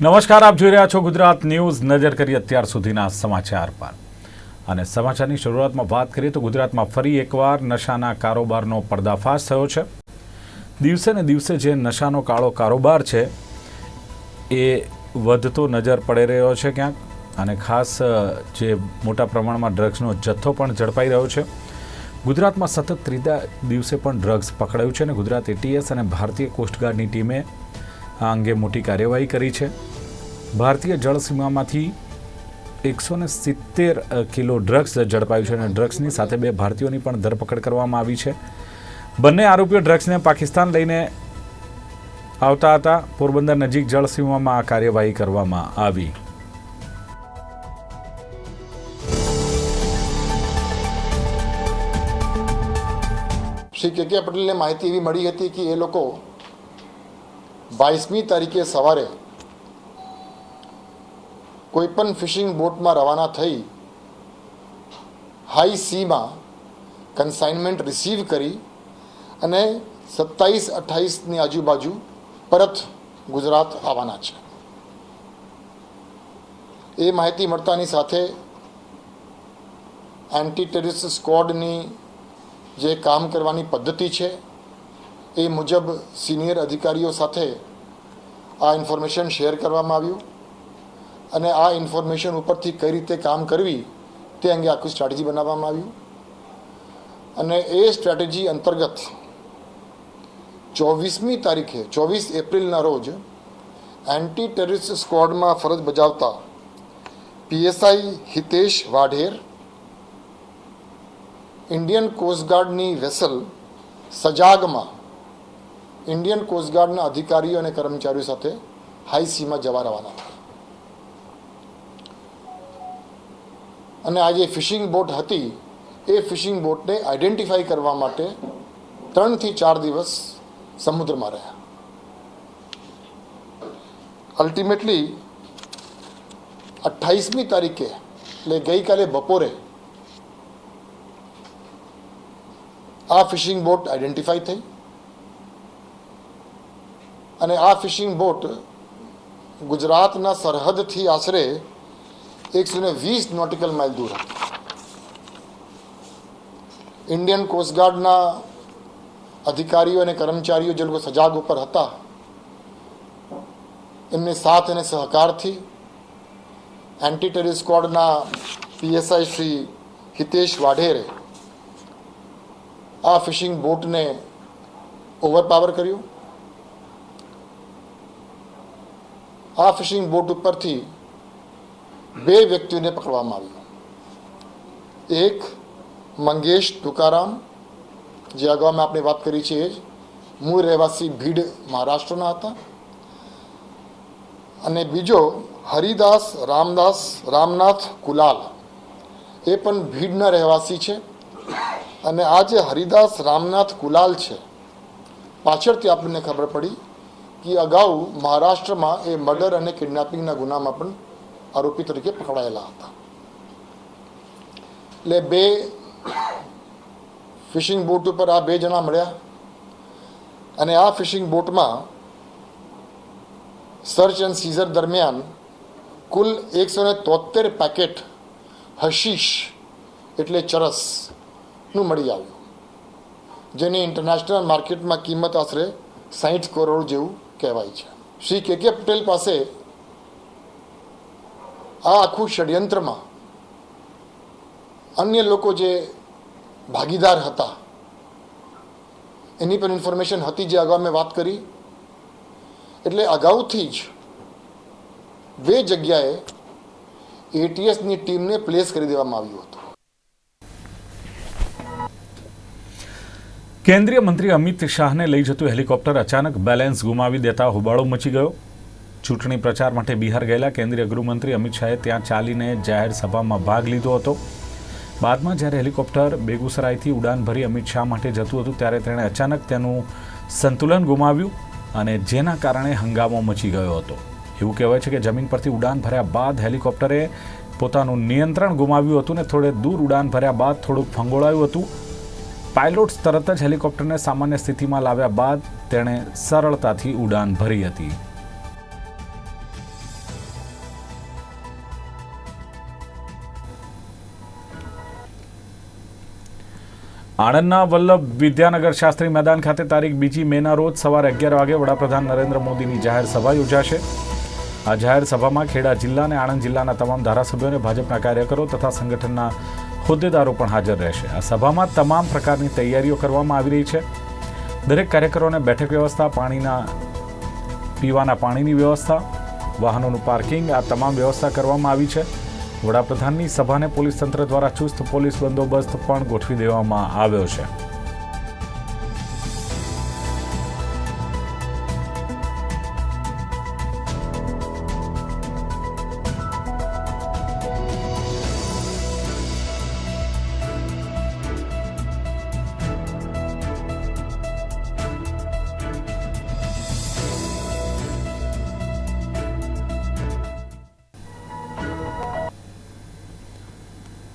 નમસ્કાર, આપ જોઈ રહ્યા છો ગુજરાત ન્યૂઝ. નજર કરી અત્યાર સુધીના સમાચાર પર. અને સમાચારની શરૂઆતમાં વાત કરીએ તો ગુજરાતમાં ફરી એકવાર નશાના કારોબારનો પર્દાફાશ થયો છે. દિવસે ને દિવસે જે નશાનો કાળો કારોબાર છે, એ વધતો નજર પડી રહ્યો છે ક્યાંક. અને ખાસ જે મોટા પ્રમાણમાં ડ્રગ્સનો જથ્થો પણ ઝડપાઈ રહ્યો છે. ગુજરાતમાં સતત ત્રીજા દિવસે પણ ડ્રગ્સ પકડાયું છે અને ગુજરાત એટીએસ અને ભારતીય કોસ્ટગાર્ડની ટીમે આ અંગે મોટી કાર્યવાહી કરી છે. ભારતીય જળસીમામાંથી એકસો ને સિત્તેર કિલો ડ્રગ્સ ઝડપાયું છે અને ડ્રગ્સની સાથે બે ભારતીયોની પણ ધરપકડ કરવામાં આવી છે. બંને આરોપીઓ ડ્રગ્સને પાકિસ્તાન લઈને આવતા હતા. પોરબંદર નજીક જળસીમામાં આ કાર્યવાહી કરવામાં આવી. શ્રી કે કે પટેલને માહિતી એવી મળી હતી કે એ લોકો બાવીસમી તારીખે સવારે કોઈપણ ફિશિંગ બોટમાં રવાના થઈ હાઈ સીમાં કન્સાઇનમેન્ટ રિસીવ કરી અને સત્તાવીસ અઠ્ઠાવીસની આજુબાજુ પરત ગુજરાત આવવાના છે. એ માહિતી મળતાની સાથે એન્ટી ટેરરિસ્ટ સ્કોડની જે કામ કરવાની પદ્ધતિ છે એ મુજબ સિનિયર અધિકારીઓ સાથે આ ઇન્ફોર્મેશન શેર કરવામાં આવ્યું. અને આ ઇન્ફોર્મેશન ઉપરથી કઈ રીતે કામ કરવી, તે અંગે આખું સ્ટ્રેટેજી બનાવવામાં આવ્યું. અને એ સ્ટ્રેટેજી અંતર્ગત ચોવીસમી તારીખે, ચોવીસ એપ્રિલના રોજ એન્ટી ટેરરિસ્ટ સ્ક્વોડમાં ફરજ બજાવતા પીએસઆઈ હિતેશ વાઢેર ઇન્ડિયન કોસ્ટગાર્ડની વેસલ સજાગમાં ઇન્ડિયન કોસ્ટગાર્ડના અધિકારીઓ અને કર્મચારીઓ સાથે હાઈ સીમાં જવા રવાના અને આ જે ફિશિંગ બોટ હતી, એ ફિશિંગ બોટને આઈડેન્ટિફાઈ કરવા માટે ત્રણથી ચાર દિવસ સમુદ્રમાં રહ્યા. અલ્ટિમેટલી અઠ્ઠાવીસમી તારીખે, એટલે ગઈકાલે બપોરે, આ ફિશિંગ બોટ આઈડેન્ટિફાઈ થઈ. અને આ ફિશિંગ બોટ ગુજરાતના સરહદથી આશરે એકસો ને વીસ નોટિકલ માઇલ દૂર ઇન્ડિયન કોસ્ટગાર્ડના અધિકારીઓ અને કર્મચારીઓ જે લોકો સજાગ ઉપર હતા એમને સાથ અને સહકારથી એન્ટી ટેરરિસ્ટ સ્કવોડના પીએસઆઈ શ્રી હિતેશ વાઢેરે આ ફિશિંગ બોટને ઓવરપાવર કર્યું આ ફિશિંગ બોટ ઉપરથી બે વ્યક્તિઓને પકડવામાં આવ્યું. એક મંગેશ તુકારામ, જે અગાઉ આપણે વાત કરી છે એ જ મૂળ રહેવાસી ભીડ મહારાષ્ટ્રના હતા. અને બીજો હરિદાસ, રામદાસ, રામનાથ કુલાલ, એ પણ ભીડના રહેવાસી છે. અને આ જે હરિદાસ, રામનાથ કુલાલ છે, પાછળથી આપણને ખબર પડી કે અગાઉ મહારાષ્ટ્રમાં એ મર્ડર અને કિડનેપિંગના ગુનામાં પણ આરોપી તરીકે પકડાયેલા હતા એટલે બે ફિશિંગ બોટ ઉપર આ બે જણા મળ્યા અને આ ફિશિંગ બોટમાં સર્ચ એન્ડ સીઝર દરમિયાન કુલ એકસો ને તોતેર પેકેટ હશીશ એટલે ચરસનું મળી આવ્યું જેની ઇન્ટરનેશનલ માર્કેટમાં કિંમત આશરે સાહીઠ કરોડ જેવું કહેવાય છે શ્રી કે કે પટેલ પાસે આ આખું ષડયંત્રમાં અન્ય લોકો જે ભાગીદાર હતા, એની પણ ઇન્ફોર્મેશન હતી જે અગાઉ મેં વાત કરી. એટલે અગાઉથી જ બે જગ્યાએ એટીએસની ટીમને પ્લેસ કરી દેવામાં આવ્યું હતું. કેન્દ્રીય મંત્રી અમિત શાહને લઈ જતું હેલિકોપ્ટર અચાનક બેલેન્સ ગુમાવી દેતા હોબાળો મચી ગયો. ચૂંટણી પ્રચાર માટે બિહાર ગયેલા કેન્દ્રીય ગૃહમંત્રી અમિત શાહે ત્યાં ચાલીને જાહેર સભામાં ભાગ લીધો હતો. બાદમાં જ્યારે હેલિકોપ્ટર બેગુસરાયથી ઉડાન ભરી અમિત શાહ માટે જતું હતું ત્યારે તેણે અચાનક તેનું સંતુલન ગુમાવ્યું અને જેના કારણે હંગામો મચી ગયો હતો. એવું કહેવાય છે કે જમીન પરથી ઉડાન ભર્યા બાદ હેલિકોપ્ટરે પોતાનું નિયંત્રણ ગુમાવ્યું હતું ને થોડે દૂર ઉડાન ભર્યા બાદ થોડુંક ફંગોળાયું હતું. પાયલોટ્સ તરત જ હેલિકોપ્ટરને સામાન્ય સ્થિતિમાં લાવ્યા બાદ તેણે સરળતાથી ઉડાન ભરી હતી. આણંદના વલ્લભ વિદ્યાનગર શાસ્ત્રી મેદાન ખાતે તારીખ બીજી મેના રોજ સવારે અગિયાર વાગે વડાપ્રધાન નરેન્દ્ર મોદીની જાહેર સભા યોજાશે. આ જાહેર સભામાં ખેડા જિલ્લા અને આણંદ જિલ્લાના તમામ ધારાસભ્યો અને ભાજપના કાર્યકરો તથા સંગઠનના હોદ્દેદારો પણ હાજર રહેશે. આ સભામાં તમામ પ્રકારની તૈયારીઓ કરવામાં આવી રહી છે. દરેક કાર્યકરોને બેઠક વ્યવસ્થા, પાણીના, પીવાના પાણીની વ્યવસ્થા, વાહનોનું પાર્કિંગ, આ તમામ વ્યવસ્થા કરવામાં આવી છે. વડાપ્રધાનની સભાને પોલીસ તંત્ર દ્વારા ચુસ્ત પોલીસ બંદોબસ્ત પણ ગોઠવી દેવામાં આવ્યો છે.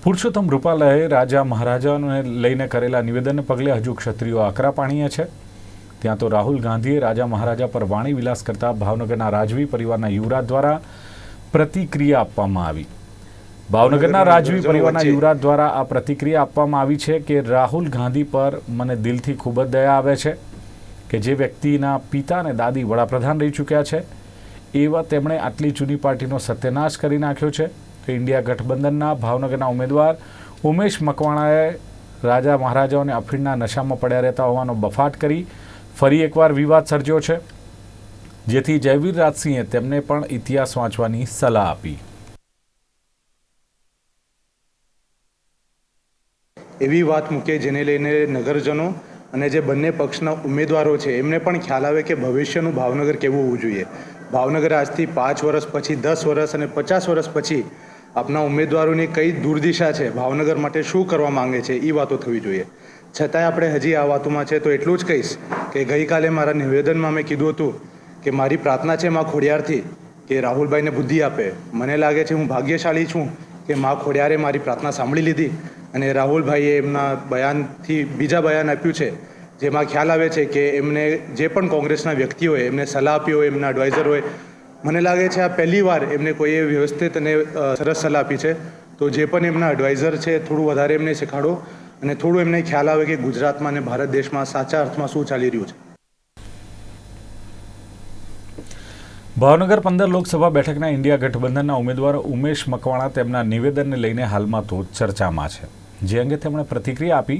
પુરુષોત્તમ રૂપાલાએ રાજા મહારાજાને લઈને કરેલા નિવેદનને પગલે હજુ ક્ષત્રિયો આકરા પાણીએ છે. ત્યાં તો રાહુલ ગાંધીએ રાજા મહારાજા પર વાણી વિલાસ કરતા ભાવનગરના રાજવી પરિવારના યુવરાજ દ્વારા પ્રતિક્રિયા આપવામાં આવી. ભાવનગરના રાજવી પરિવારના યુવરાજ દ્વારા આ પ્રતિક્રિયા આપવામાં આવી છે કે રાહુલ ગાંધી પર મને દિલથી ખૂબ જ દયા આવે છે કે જે વ્યક્તિના પિતા અને દાદી વડાપ્રધાન રહી ચૂક્યા છે એવા તેમણે આટલી જૂની પાર્ટીનો સત્યનાશ કરી નાખ્યો છે. તો ઇન્ડિયા ગઠબંધનના ભાવનગરના ઉમેદવાર ઉમેશ મકવાણાએ રાજા મહારાજાઓને અફીણના નશામાં પડ્યા રહેતા હોવાનો બફાટ કરી ફરી એકવાર વિવાદ સર્જ્યો છે. જેથી જયવીર રાજસિંહે તેમને પણ ઇતિહાસ વાંચવાની સલાહ આપી. એવી વાત મૂકે જેને લઈને નગરજનો અને જે બંને પક્ષના ઉમેદવારો છે, એમને પણ ખ્યાલ આવે કે ભવિષ્યનું ભાવનગર કેવું હોવું જોઈએ. ભાવનગર આજથી પાંચ વર્ષ પછી, દસ વર્ષ અને પચાસ વર્ષ પછી આપના ઉમેદવારોની કઈ દુર્દિશા છે? ભાવનગર માટે શું કરવા માંગે છે? એ વાતો થવી જોઈએ. છતાંય આપણે હજી આ વાતોમાં છે તો એટલું જ કહીશ કે ગઈકાલે મારા નિવેદનમાં મેં કીધું હતું કે મારી પ્રાર્થના છે મા ખોડિયારથી કે રાહુલભાઈને બુદ્ધિ આપે. મને લાગે છે હું ભાગ્યશાળી છું કે મા ખોડિયારે મારી પ્રાર્થના સાંભળી લીધી અને રાહુલભાઈએ એમના બયાનથી બીજા બયાન આપ્યું છે, જેમાં ખ્યાલ આવે છે કે એમને જે પણ કોંગ્રેસના વ્યક્તિ હોય એમને સલાહ આપી હોય, એમના એડવાઇઝર હોય મને લાગે છે આ પહેલી વાર એમને કોઈએ વ્યવસ્થિત અને સરસ સલાહ આપી છે. તો જે પણ એમના એડવાઇઝર છે, થોડું વધારે એમને શીખાડો અને થોડું એમને ખ્યાલ આવે કે ગુજરાતમાં અને ભારત દેશમાં સાચા અર્થમાં શું ચાલી રહ્યું છે. ભાવનગર પંદર લોકસભા બેઠકના ઇન્ડિયા ગઠબંધનના ઉમેદવાર ઉમેશ મકવાણા તેમના નિવેદનને લઈને હાલમાં તો ચર્ચામાં છે. જે અંગે તેમણે પ્રતિક્રિયા આપી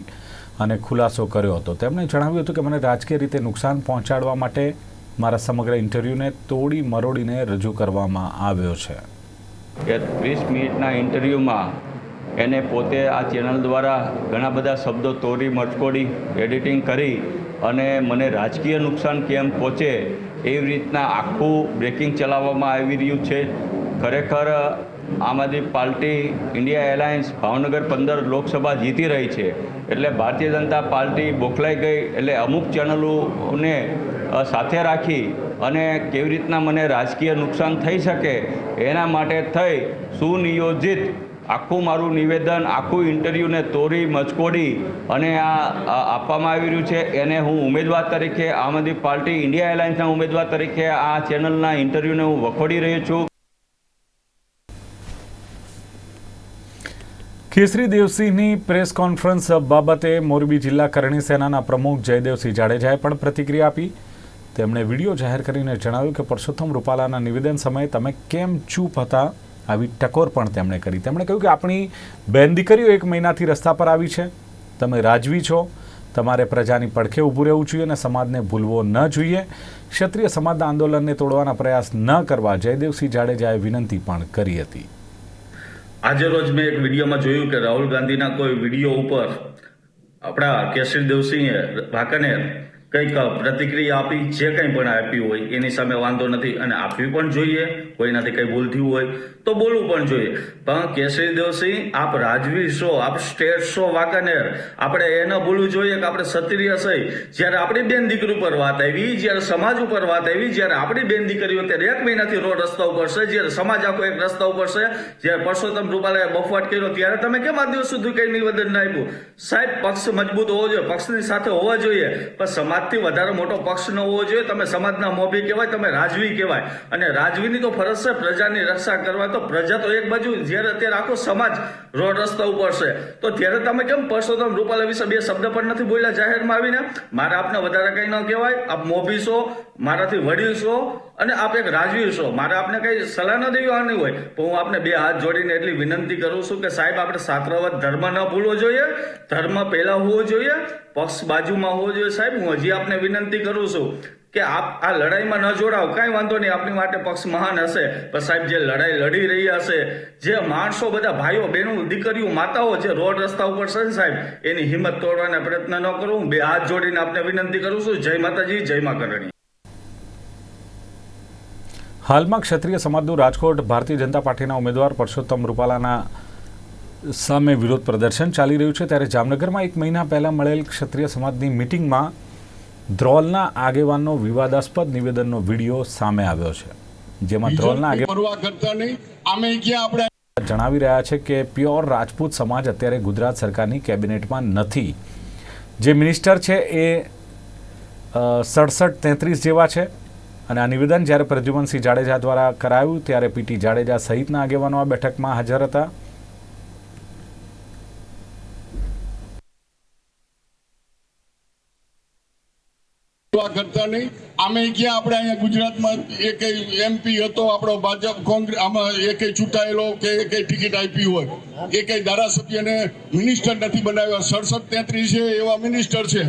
અને ખુલાસો કર્યો હતો. તેમણે જણાવ્યું હતું કે મને રાજકીય રીતે નુકસાન પહોંચાડવા માટે મારા સમગ્ર ઇન્ટરવ્યૂને તોડી મરોડીને રજૂ કરવામાં આવ્યો છે. કે ત્રીસ મિનિટના ઇન્ટરવ્યૂમાં એને પોતે આ ચેનલ દ્વારા ઘણા બધા શબ્દો તોડી, મચકોડી, એડિટિંગ કરી અને મને રાજકીય નુકસાન કેમ પહોંચે એવી રીતના આખું બ્રેકિંગ ચલાવવામાં આવી રહ્યું છે. ખરેખર Aam Aadmi party India alliance Bhavnagar પંદર લોકસભા જીતી રહી છે. એટલે ભારતીય જનતા પાર્ટી બોખલાઈ ગઈ એટલે અમુક ચેનલોને સાથે રાખી અને કેવી રીતના મને રાજકીય નુકસાન થઈ શકે એના માટે થઈ સુનિયોજિત આખું મારું નિવેદન, આખું ઇન્ટરવ્યૂને તોડી, મચકોડી અને આ આપવામાં આવી રહ્યું છે. એને હું ઉમેદવાર તરીકે આમ આદમી પાર્ટી ઇન્ડિયા એરલાઇન્સના ઉમેદવાર તરીકે આ ચેનલના ઇન્ટરવ્યૂને હું વખોડી રહ્યો છું. કેસરી દેવસિંહની પ્રેસ કોન્ફરન્સ બાબતે મોરબી જિલ્લા કરણી સેનાના પ્રમુખ જયદેવસિંહ જાડેજાએ પણ પ્રતિક્રિયા આપી. તેમણે વીડિયો જાહેર કરીને જણાવ્યું કે પરસોત્તમ રૂપાલાના નિવેદન સમયે તમે કેમ ચૂપ હતા? આવી ટકોર પણ તેમણે કરી. તેમણે કહ્યું કે આપણી બેન દીકરીઓ એક મહિનાથી રસ્તા પર આવી છે. તમે રાજવી છો. તમારે પ્રજાની પડખે ઊભું રહેવું જોઈએ અને સમાજને ભૂલવો ન જોઈએ. ક્ષત્રિય સમાજના આંદોલનને તોડવાના પ્રયાસ ન કરવા જયદેવસિંહ જાડેજાએ વિનંતી પણ કરી હતી. આજે રોજ મેં એક વિડીયોમાં જોયું કે રાહુલ ગાંધીના કોઈ વીડિયો ઉપર આપણા કેસરી દેવસિંહે વાંકાનેર કંઈક પ્રતિક્રિયા આપી, જે કંઈ પણ આપી હોય, એની સામે વાંધો નથી અને આપવી પણ જોઈએ, કોઈનાથી કંઈ ભૂલ થયું હોય, તો બોલવું પણ જોઈએ. પણ કેસરી દેવસિંહ આપ રાજવી શો આપ સ્ટેટ શો વાંકાનેર. આપણે એ ન ભૂલવું જોઈએ કે આપણે ક્ષત્રિય સહી જ્યારે આપણી બેન દીકરી ઉપર વાત આવી, જ્યારે સમાજ ઉપર વાત આવી, જ્યારે આપણી બેન દીકરીઓ ત્યારે એક મહિનાથી રોડ રસ્તા ઉપર છે. જ્યારે સમાજ આખો એક રસ્તા ઉપર છે, જ્યારે પરસોત્તમ રૂપાલાએ બફવાટ કર્યો, ત્યારે તમે કેમ આ દિવસ સુધી કંઈ નિવેદન ના આપ્યું? સાહેબ, પક્ષ મજબૂત હોવો જોઈએ, પક્ષની સાથે હોવા જોઈએ, પણ સમાજ આજથી વધારે મોટો પક્ષ ન હોવો જોઈએ. તમે સમાજના મોભી કહેવાય, તમે રાજવી કહેવાય. અને રાજવીની તો ફરજ છે પ્રજાની રક્ષા કરવા. તો પ્રજા તો એક બાજુ, જ્યારે અત્યારે આખો સમાજ રોડ રસ્તા ઉપર છે. તો ત્યારે તમે કેમ પરસોત્તમ રૂપાલા વિશે બે શબ્દ પણ નથી બોલ્યા જાહેરમાં આવીને? મારે આપને વધારે કંઈ ન કહેવાય. આપ મોભી છો, મારાથી વડીલ છો, અને આપ એક રાજવી છો. મારે આપને કઈ સલાહ ન દેવાની હોય. પણ હું આપને બે હાથ જોડીને એટલી વિનંતી કરું છું કે સાહેબ, આપણે સાત્રવત ધર્મ ન ભૂલવો જોઈએ. ધર્મ પહેલા હોવો જોઈએ. પક્ષ બાજુમાં હોવો જોઈએ સાહેબ. હું હજી આપને વિનંતી કરું છું કે આપ આ લડાઈમાં ન જોડાવ, કાંઈ વાંધો નહીં, આપની માટે પક્ષ મહાન હશે. પણ સાહેબ, જે લડાઈ લડી રહ્યા હશે, જે માણસો બધા ભાઈઓ, બહેનો, દીકરીઓ, માતાઓ જે રોડ રસ્તા ઉપર છે સાહેબ, એની હિંમત તોડવાના પ્રયત્ન ન કરું. બે હાથ જોડીને આપને વિનંતી કરું છું. જય માતાજી, જય મા કરણી. હાલમાં ક્ષત્રિય સમાજનું રાજકોટ ભારતીય જનતા પાર્ટીના ઉમેદવાર પરસોત્તમ રૂપાલાના સામે વિરોધ પ્રદર્શન ચાલી રહ્યું છે. ત્યારે જામનગરમાં એક મહિના પહેલાં મળેલ ક્ષત્રિય સમાજની મિટિંગમાં ધ્રોલના આગેવાનનો વિવાદાસ્પદ નિવેદનનો વીડિયો સામે આવ્યો છે જેમાં ધ્રોલના આગેવાન જણાવી રહ્યા છે કે પ્યોર રાજપૂત સમાજ અત્યારે ગુજરાત સરકારની કેબિનેટમાં નથી. જે મિનિસ્ટર છે એ સડસઠ તેત્રીસ જેવા છે અને આ નિવેદન જ્યારે પ્રદ્યુમનસિંહ જાડેજા દ્વારા કરાયું ત્યારે પીટી જાડેજા સહિતના આગેવાનો આ બેઠકમાં હાજર હતા. કરતા નહીં. આમે ક્યાં આપણે અહીંયા ગુજરાતમાં એક એમપી હતો, આપણો ભાજપ કોંગ્રેસ આમાં એક ચૂંટાયેલો કે એક ટિકિટ આપી હોય. એક ધારાસભ્યને મિનિસ્ટર નથી બનાવ્યા. સડસઠ તેત્રીસ છે, એવા મિનિસ્ટર છે.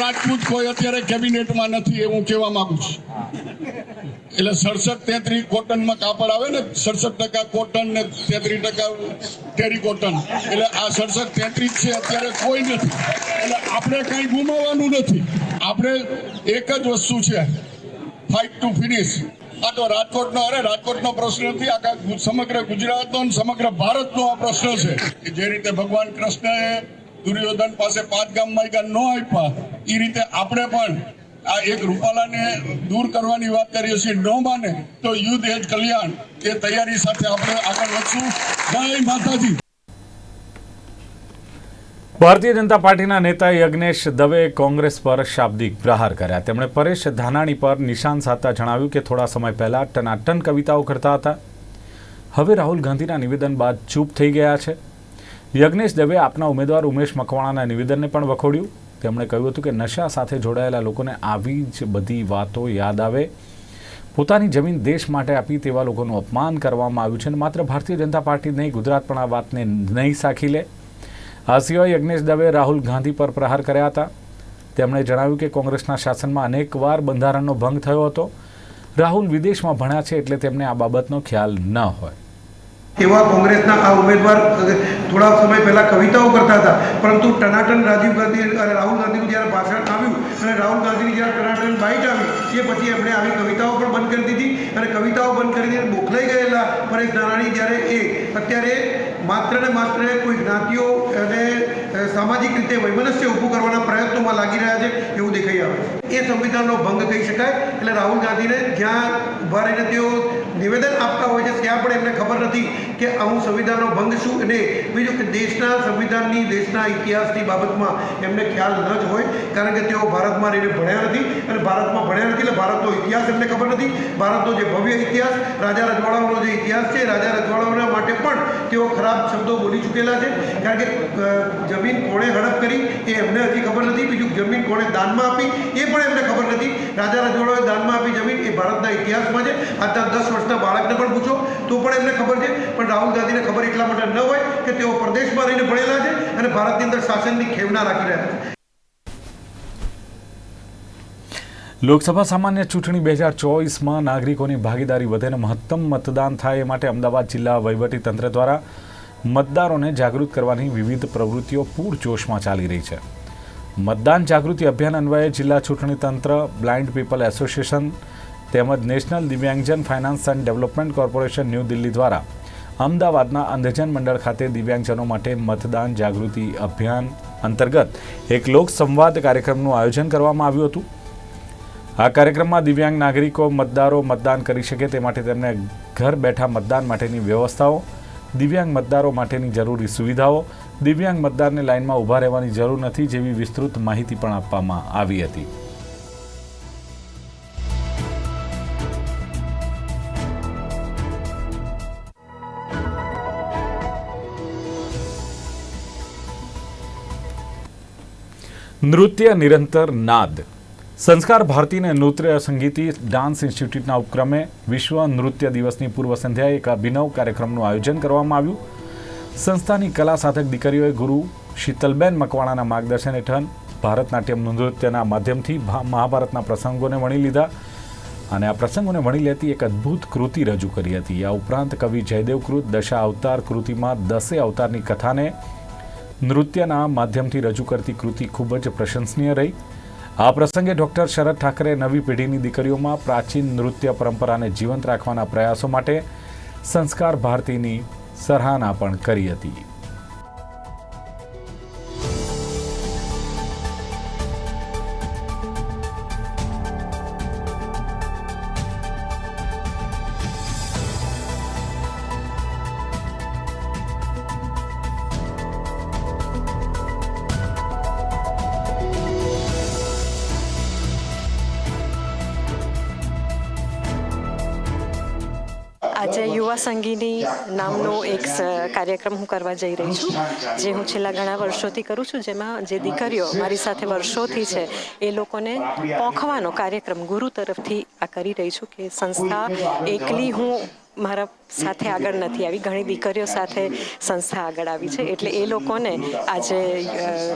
રાજપૂત કોઈ અત્યારે કેબિનેટમાં નથી, એ હું કહેવા માંગુ છું. એટલે સડસઠ તેત્રીસ કોટનમાં કાપડ આવે ને, સડસઠ ટકા કોટન ને તેત્રીસ ટકા ટેરી કોટન એટલે આ સડસઠ તેત્રીસ છે, અત્યારે કોઈ નથી. એટલે આપણે કંઈ ગુમાવવાનું નથી. આપણે એક જ વસ્તુ છે ફાઇટ ટુ ફિનિશ આ તો રાજકોટનો, અરે રાજકોટનો પ્રશ્ન નથી આખા સમગ્ર ગુજરાતનો સમગ્ર ભારતનો આ પ્રશ્ન છે. કે જે રીતે ભગવાન કૃષ્ણએ દુર્યોધન પાસે પાંચ ગામ માયકા ન આપ્યા એ રીતે આપણે પણ આ એક રૂપાલાને દૂર કરવાની વાત કરીએ છીએ. ન માને તો યુદ્ધ એજ કલ્યાણ એ તૈયારી સાથે આપણે આગળ વધશું. જય માતાજી. ભારતીય જનતા પાર્ટીના નેતા યજ્ઞેશ દવે કોંગ્રેસ પર શાબ્દિક પ્રહાર કર્યા. તેમણે પરેશ ધાનાણી પર નિશાન સાધતા જણાવ્યું કે થોડા સમય પહેલા ટનાટન કવિતાઓ કરતા હતા. હવે રાહુલ ગાંધીના નિવેદન બાદ ચૂપ થઈ ગયા છે. યજ્ઞેશ દવે આપના ઉમેદવાર ઉમેશ મકવાણાના નિવેદનને પણ વખોડ્યું. તેમણે કહ્યું હતું કે નશા સાથે જોડાયેલા લોકોને આવી જ બધી વાતો યાદ આવે. પોતાની જમીન દેશ માટે આપી તેવા લોકોનું અપમાન કરવામાં આવ્યું છે અને માત્ર ભારતીય જનતા પાર્ટી નહીં, ગુજરાત પણ આ વાતને નહીં સાખી લે. આ સિવાય યજ્ઞેશ દવે રાહુલ ગાંધી પર પ્રહાર કર્યા હતા. તેમણે જણાવ્યું કે કોંગ્રેસના શાસનમાં અનેકવાર બંધારણનો ભંગ થયો હતો. રાહુલ વિદેશમાં ભણ્યા છે એટલે તેમને આ બાબતનો ખ્યાલ ન હોય. એવા કોંગ્રેસના આ ઉમેદવાર થોડા સમય પહેલા કવિતાઓ કરતા હતા. પરંતુ ટનાટન રાજીવ ગાંધી અને રાહુલ ગાંધીનું જ્યારે ભાષણ આવ્યું અને રાહુલ ગાંધીની જ્યારે આવી એ પછી એમણે આવી કવિતાઓ પણ બંધ કરી દીધી અને કવિતાઓ બંધ કરીને મોકલાઈ ગયેલા પરેશ ધાનાણી જ્યારે એ અત્યારે માત્ર ને માત્ર કોઈ જ્ઞાતિઓ અને સામાજિક રીતે વૈમનસ્ય ઊભું કરવાના પ્રયત્નોમાં લાગી રહ્યા છે એવું દેખાઈ આવે એ સંવિધાનનો ભંગ કહી શકાય. એટલે રાહુલ ગાંધીને જ્યાં ઊભા રહીને તેઓ નિવેદન આપતા હોય છે, ત્યાં પણ એમને ખબર નથી કે આવું સંવિધાનનો ભંગ શું અને બીજું કે દેશના સંવિધાનની, દેશના ઇતિહાસની બાબતમાં એમને ખ્યાલ ન જ હોય, કારણ કે તેઓ ભારતમાં રહીને ભણ્યા નથી અને ભારતમાં ભણ્યા નથી એટલે ભારતનો ઇતિહાસ એમને ખબર નથી. ભારતનો જે ભવ્ય ઇતિહાસ, રાજા રજવાડાઓનો જે ઇતિહાસ છે, રાજા રજવાડાઓના માટે પણ તેઓ ખરાબ શબ્દો બોલી ચૂકેલા છે. કારણ કે જમીન કોણે હડપ કરી એ એમને હજી ખબર નથી. બીજું જમીન કોણે દાનમાં આપી એ પણ એમને ખબર નથી. રાજા રજવાડાઓએ દાનમાં આપી જમીન એ ભારતના ઇતિહાસમાં છે. આજના દસ વર્ષના બાળકને પણ પૂછો તો પણ એમને ખબર છે. પણ રાહુલ ગાંધીને ખબર એટલા માટે ન હોય કે તેઓ પ્રદેશમાં રહીને ભણેલા છે અને ભારતની અંદર શાસનની ખેવના રાખી રહ્યા છે. લોકસભા સામાન્ય ચૂંટણી બે હજાર ચોવીસમાં નાગરિકોની ભાગીદારી વધે અને મહત્તમ મતદાન થાય એ માટે અમદાવાદ જિલ્લા વહીવટીતંત્ર દ્વારા મતદારોને જાગૃત કરવાની વિવિધ પ્રવૃત્તિઓ પૂરજોશમાં ચાલી રહી છે. મતદાન જાગૃતિ અભિયાન અન્વયે જિલ્લા ચૂંટણી તંત્ર, બ્લાઇન્ડ પીપલ એસોસિએશન તેમજ national દિવ્યાંગજન finance and development corporation New Delhi દ્વારા અમદાવાદના અંધજન મંડળ ખાતે દિવ્યાંગજનો માટે મતદાન જાગૃતિ અભિયાન અંતર્ગત એક લોક સંવાદ કાર્યક્રમનું આયોજન કરવામાં આવ્યું હતું. આ કાર્યક્રમમાં દિવ્યાંગ નાગરિકો મતદારો મતદાન કરી શકે તે માટે તેમને ઘર બેઠા મતદાન માટેની વ્યવસ્થાઓ, દિવ્યાંગ મતદારો માટેની જરૂરી સુવિધાઓ, દિવ્યાંગ મતદારને લાઇનમાં ઊભા રહેવાની જરૂર નથી જેવી વિસ્તૃત માહિતી પણ આપવામાં આવી હતી. નૃત્ય નિરંતર નાદ સંસ્કાર ભારતીને નૃત્ય સંગીતી ડાન્સ ઇન્સ્ટિટ્યૂટના ઉપક્રમે વિશ્વ નૃત્ય દિવસની પૂર્વ સંધ્યાએ એક અભિનવ કાર્યક્રમનું આયોજન કરવામાં આવ્યું. સંસ્થાની કલા સાધક દીકરીઓએ ગુરુ શીતલબેન મકવાણાના માર્ગદર્શન હેઠળ ભારતનાટ્યમ નૃત્યના માધ્યમથી મહાભારતના પ્રસંગોને વણી લીધા અને આ પ્રસંગોને વણી લેતી એક અદ્ભુત કૃતિ રજૂ કરી હતી. આ ઉપરાંત કવિ જયદેવ કૃત દશા અવતાર કૃતિમાં દસે અવતારની કથાને નૃત્યના માધ્યમથી રજૂ કરતી કૃતિ ખૂબ જ પ્રશંસનીય રહી. આ પ્રસંગે ડોક્ટર શરદ ઠાકરે નવી પેઢીની દીકરીઓમાં પ્રાચીન નૃત્ય પરંપરાને જીવંત રાખવાના પ્રયાસો માટે સંસ્કાર ભારતીની સરાહના પણ કરી હતી. યુવા સંગીની નામનો એક કાર્યક્રમ હું કરવા જઈ રહી છું જે હું છેલ્લા ઘણા વર્ષોથી કરું છું જેમાં જે દીકરીઓ મારી સાથે વર્ષોથી છે એ લોકોને પોખવાનો કાર્યક્રમ ગુરુ તરફથી આ કરી રહી છું કે સંસ્થા એકલી હું મારા સાથે આગળ નથી આવી. ઘણી દીકરીઓ સાથે સંસ્થા આગળ આવી છે. એટલે એ લોકોને આજે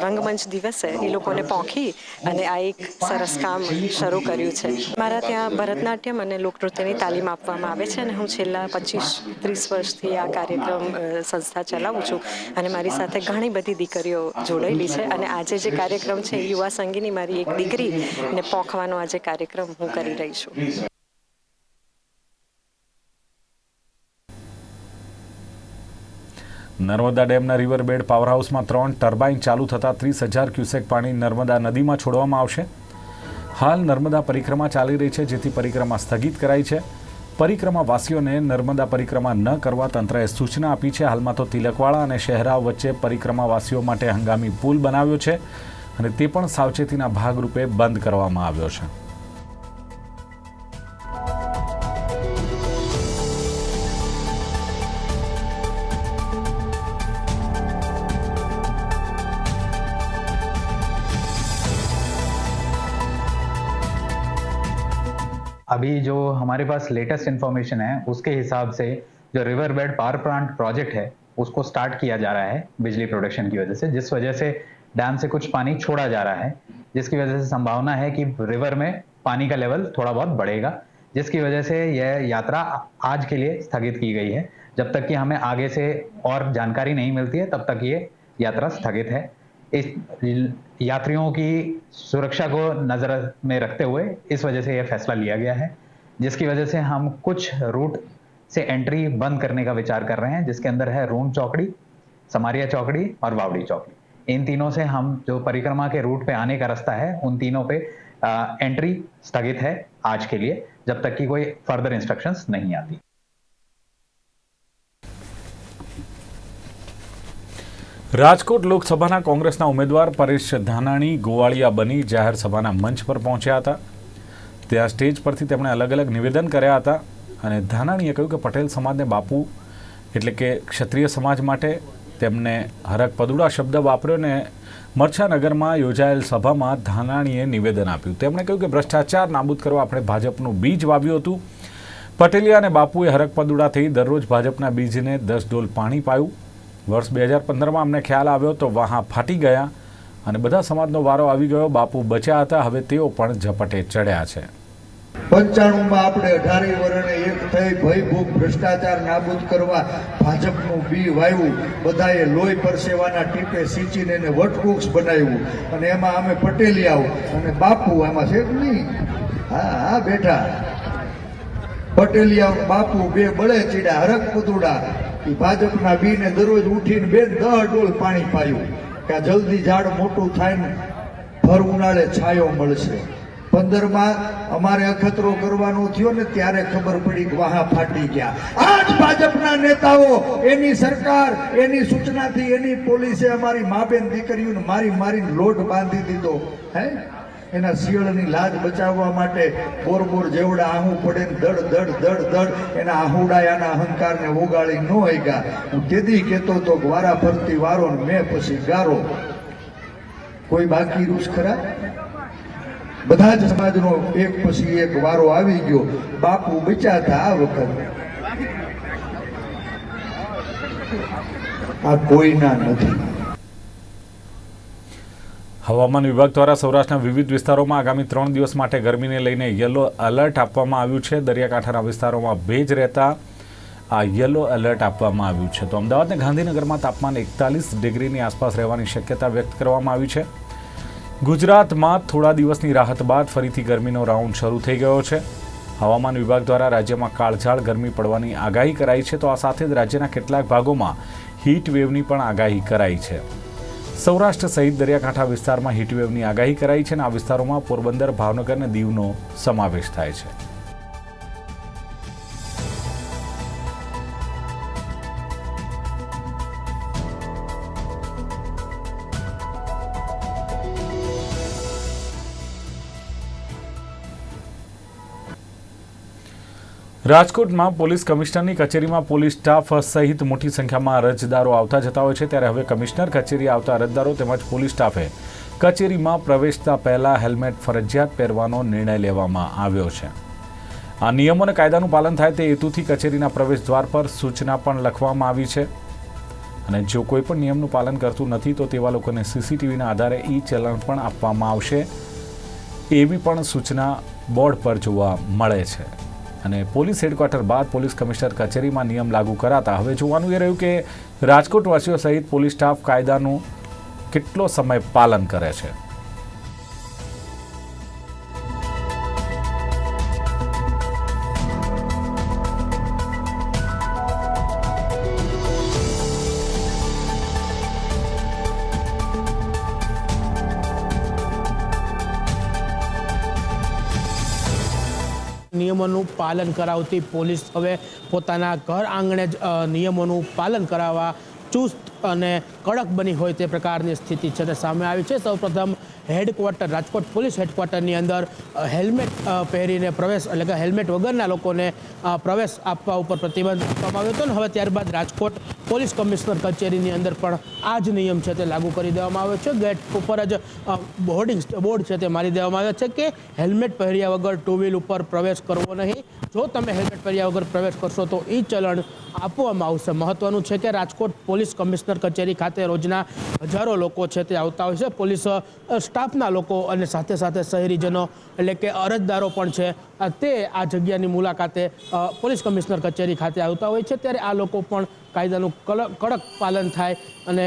રંગમંચ દિવસે એ લોકોને પોંખી અને આ એક સરસ કામ શરૂ કર્યું છે. મારા ત્યાં ભરતનાટ્યમ અને લોકનૃત્યની તાલીમ આપવામાં આવે છે અને હું છેલ્લા પચીસ, ત્રીસ વર્ષથી આ કાર્યક્રમ સંસ્થા ચલાવું છું અને મારી સાથે ઘણી બધી દીકરીઓ જોડાયેલી છે અને આજે જે કાર્યક્રમ છે યુવા સંગીની મારી એક દીકરીને પોંખવાનો આજે કાર્યક્રમ હું કરી રહી છું. નર્મદા ડેમના રિવરબેડ પાવરહાઉસમાં ત્રણ ટર્બાઇન ચાલુ થતાં ત્રીસ હજાર ક્યુસેક પાણી નર્મદા નદીમાં છોડવામાં આવશે. હાલ નર્મદા પરિક્રમા ચાલી રહી છે, જેથી પરિક્રમા સ્થગિત કરાઈ છે. પરિક્રમા વાસીઓને નર્મદા પરિક્રમા ન કરવા તંત્રએ સૂચના આપી છે. હાલમાં તો તિલકવાળા અને શહેરાવ વચ્ચે પરિક્રમા વાસીઓ માટે હંગામી પુલ બનાવ્યો છે અને તે પણ સાવચેતીના ભાગરૂપે બંધ કરવામાં આવ્યો છે. अभी जो हमारे पास लेटेस्ट इन्फॉर्मेशन है, उसके हिसाब से जो river bed power plant project है, उसको स्टार्ट किया जा रहा है बिजली प्रोडक्शन की वजह से, जिस वजह से डैम से कुछ पानी छोड़ा जा रहा है, जिसकी वजह से संभावना है कि रिवर में पानी का लेवल थोड़ा बहुत बढ़ेगा, जिसकी वजह से यह यात्रा आज के लिए स्थगित की गई है। जब तक कि हमें आगे से और जानकारी नहीं मिलती है, तब तक ये यात्रा स्थगित है। इस यात्रियों की सुरक्षा को नज़र में रखते हुए इस वजह से यह फैसला लिया गया है, जिसकी वजह से हम कुछ रूट से एंट्री बंद करने का विचार कर रहे हैं, जिसके अंदर है रूम चौकड़ी समारिया चौकड़ी और वावड़ी चौकड़ी। इन तीनों से हम जो परिक्रमा के रूट पे आने का रास्ता है, उन तीनों पे एंट्री स्थगित है आज के लिए, जब तक कि कोई फर्दर इंस्ट्रक्शंस नहीं आती। રાજકોટ લોકસભાના કોંગ્રેસના ઉમેદવાર પરેશ ધાનાણી ગોવાળિયા બની જાહેર સભાના મંચ પર પહોંચ્યા હતા. ત્યાં સ્ટેજ પરથી તેમણે અલગ અલગ નિવેદન કર્યા હતા અને ધાનાણીએ કહ્યું કે પટેલ સમાજને બાપુ એટલે કે ક્ષત્રિય સમાજ માટે તેમને હરક પદુડા શબ્દ વાપર્યો ને મરછાનગરમાં યોજાયેલ સભામાં ધાનાણીએ નિવેદન આપ્યું. તેમણે કહ્યું કે ભ્રષ્ટાચાર નાબૂદ કરવા આપણે ભાજપનું બીજ વાવ્યું હતું. પટેલિયા અને બાપુએ હરક પદુડાથી દરરોજ ભાજપના બીજને દસ ડોલ પાણી પાયું. વર્ષ બે હજાર પંદરમાં અમને ખ્યાલ આવ્યો તો વહાં ફાટી ગયા અને બધા સમાજનો વારો આવી ગયો. બાપુ બચ્યા હતા, હવે તેઓ પણ ઝપટે ચડ્યા છે. પંચાણુંમાં આપણે અઢારે વર્ણે એક થઈ ભય, ભૂખ, ભ્રષ્ટાચાર નાબૂદ કરવા ભાજપનું બી વાવ્યું બધાએ લોહી પરસેવાના ટીપે સિંચીને એને વટવૃક્ષ બનાવ્યું અને એમાં અમે પટેલિયાઓ અને બાપુ આમાં છે નહીં? હા હા, બેઠા. પટેલિયા બાપુ બે બળે ચીડા હરક પદુડા એ ભાજપના બીને દરરોજ ઉઠીને બે દહ ડોલ પાણી પાયું કે આ જલ્દી ઝાડ મોટું થાય ને ભર ઉનાળે છાયો મળશે. પંદરમાં અમારે અખતરો કરવાનો થયો ને ત્યારે ખબર પડી કે વાહા ફાટી ગયા. આજ ભાજપના નેતાઓ, એની સરકાર, એની સૂચનાથી એની પોલીસે અમારી મા બેન દીકરીઓને મારી મારીને લોટ બાંધી દીધો. હે? એના શિયળની લાજ બચાવવા માટે બોર બોર જેવડા આહું પડે ને દડ દડ દડ દડ એના આહુડાયાના અહંકારને ઓગાળી ન ગયા હું તેદી કહેતો તો વારા ફરતી વારો ને મેં પછી ગારો. કોઈ બાકી રૂસ ખરા? બધા જ સમાજનો એક પછી એક વારો આવી ગયો. બાપુ બચ્યા આ વખત. આ કોઈના નથી. હવામાન વિભાગ દ્વારા સૌરાષ્ટ્રના વિવિધ વિસ્તારોમાં આગામી ત્રણ દિવસ માટે ગરમીને લઈને યલો એલર્ટ આપવામાં આવ્યું છે. દરિયાકાંઠાના વિસ્તારોમાં ભેજ રહેતા આ યલો એલર્ટ આપવામાં આવ્યું છે. તો અમદાવાદ અને ગાંધીનગરમાં તાપમાન એકતાલીસ ડિગ્રીની આસપાસ રહેવાની શક્યતા વ્યક્ત કરવામાં આવી છે. ગુજરાતમાં થોડા દિવસની રાહત બાદ ફરીથી ગરમીનો રાઉન્ડ શરૂ થઈ ગયો છે. હવામાન વિભાગ દ્વારા રાજ્યમાં કાળઝાળ ગરમી પડવાની આગાહી કરાઈ છે. તો આ સાથે જ રાજ્યના કેટલાક ભાગોમાં હીટ વેવની પણ આગાહી કરાઈ છે. સૌરાષ્ટ્ર સહિત દરિયાકાંઠા વિસ્તારમાં હીટવેવની આગાહી કરાઈ છે અને આ વિસ્તારોમાં પોરબંદર, ભાવનગર અને દીવનો સમાવેશ થાય છે. રાજકોટમાં પોલીસ કમિશનરની કચેરીમાં પોલીસ સ્ટાફ સહિત મોટી સંખ્યામાં અરજદારો આવતા જતા હોય છે. ત્યારે હવે કમિશનર કચેરી આવતા અરજદારો તેમજ પોલીસ સ્ટાફે કચેરીમાં પ્રવેશતા પહેલા હેલ્મેટ, ફરજિયાત પહેરવાનો નિર્ણય લેવામાં આવ્યો છે. આ નિયમો અને કાયદાનું પાલન થાય તે હેતુથી કચેરીના પ્રવેશ દ્વાર પર સૂચના પણ લખવામાં આવી છે. અને જો કોઈ પણ નિયમનું પાલન કરતું નથી, તો તેવા લોકોને સીસીટીવીના આધારે ઈ ચલણ પણ આપવામાં આવશે. એવી પણ સૂચના બોર્ડ પર જોવા મળે છે. અને પોલીસ હેડક્વાર્ટર બાદ પોલીસ કમિશનર કચેરીમાં નિયમ લાગુ કરાતા હવે જોવાનું એ રહ્યું કે રાજકોટવાસીઓ સહિત પોલીસ સ્ટાફ કાયદાનું કેટલો સમય પાલન કરે છે? નિયમોનું પાલન કરાવતી પોલીસ હવે પોતાના ઘર આંગણે જ નિયમોનું પાલન કરાવવા ચુસ્ત અને કડક બની હોય તે પ્રકારની સ્થિતિ છે તે સામે આવી છે. સૌપ્રથમ હેડક્વાર્ટર, રાજકોટ પોલીસ હેડક્વાર્ટરની અંદર હેલ્મેટ પહેરીને પ્રવેશ એટલે કે હેલ્મેટ વગરના લોકોને પ્રવેશ આપવા ઉપર પ્રતિબંધ આપવામાં આવ્યો હતો ને હવે ત્યારબાદ રાજકોટ પોલીસ કમિશનર કચેરીની અંદર પણ આ જ નિયમ છે તે લાગુ કરી દેવામાં આવ્યો છે. ગેટ ઉપર જ બોર્ડિંગ બોર્ડ છે તે મારી દેવામાં આવ્યો છે કે હેલ્મેટ પહેર્યા વગર ટુ વ્હીલ ઉપર પ્રવેશ કરવો નહીં. જો તમે હેલ્મેટ પહેર્યા વગર પ્રવેશ કરશો તો એ ચલણ આપવામાં આવશે. મહત્વનું છે કે રાજકોટ પોલીસ કમિશનર કચેરી ખાતે રોજના હજારો લોકો છે તે આવતા હોય છે. પોલીસ સ્ટાફના લોકો અને સાથે સાથે શહેરીજનો એટલે કે અરજદારો પણ છે. તે આ જગ્યાની મુલાકાતે પોલીસ કમિશનર કચેરી ખાતે આવતા હોય છે. ત્યારે આ લોકો પણ કાયદાનું કડક પાલન થાય અને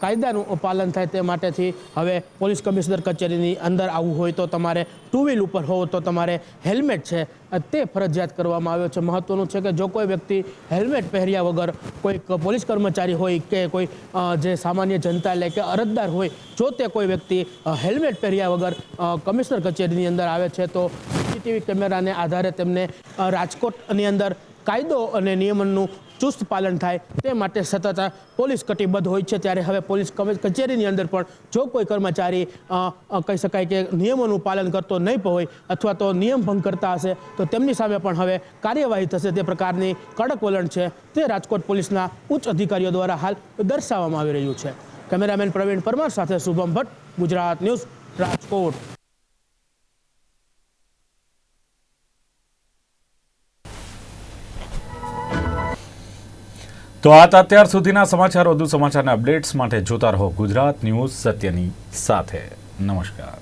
કાયદાનું પાલન થાય તે માટેથી હવે પોલીસ કમિશનર કચેરીની અંદર આવવું હોય તો તમારે ટુ વ્હીલ ઉપર હોવ તો તમારે હેલ્મેટ છે તે ફરજિયાત કરવામાં આવ્યો છે. મહત્વનું છે કે જો કોઈ વ્યક્તિ હેલ્મેટ પહેર્યા વગર કોઈક પોલીસ કર્મચારી હોય કે કોઈ જે સામાન્ય જનતા એટલે કે અરજદાર હોય, જો તે કોઈ વ્યક્તિ હેલ્મેટ પહેર્યા વગર કમિશનર કચેરીની અંદર આવે છે તો સીસીટીવી કેમેરાને આધારે તેમને રાજકોટની અંદર કાયદો અને નિયમનનું ચુસ્ત પાલન થાય તે માટે સતત પોલીસ કટિબદ્ધ હોય છે. ત્યારે હવે પોલીસ કચેરીની અંદર પણ જો કોઈ કર્મચારી કહી શકાય કે નિયમોનું પાલન કરતો નહીં હોય અથવા તો નિયમ ભંગ કરતા હશે, તો તેમની સામે પણ હવે કાર્યવાહી થશે. તે પ્રકારની કડક વલણ છે તે રાજકોટ પોલીસના ઉચ્ચ અધિકારીઓ દ્વારા હાલ દર્શાવવામાં આવી રહ્યું છે. કેમેરામેન પ્રવીણ પરમાર સાથે શુભમ ભટ્ટ, ગુજરાત ન્યૂઝ, રાજકોટ. તો આ અત્યાર સુધીના સમાચાર. વધુ સમાચારના અપડેટ્સ માટે જોતા રહો ગુજરાત ન્યૂઝ સત્યની સાથે. નમસ્કાર.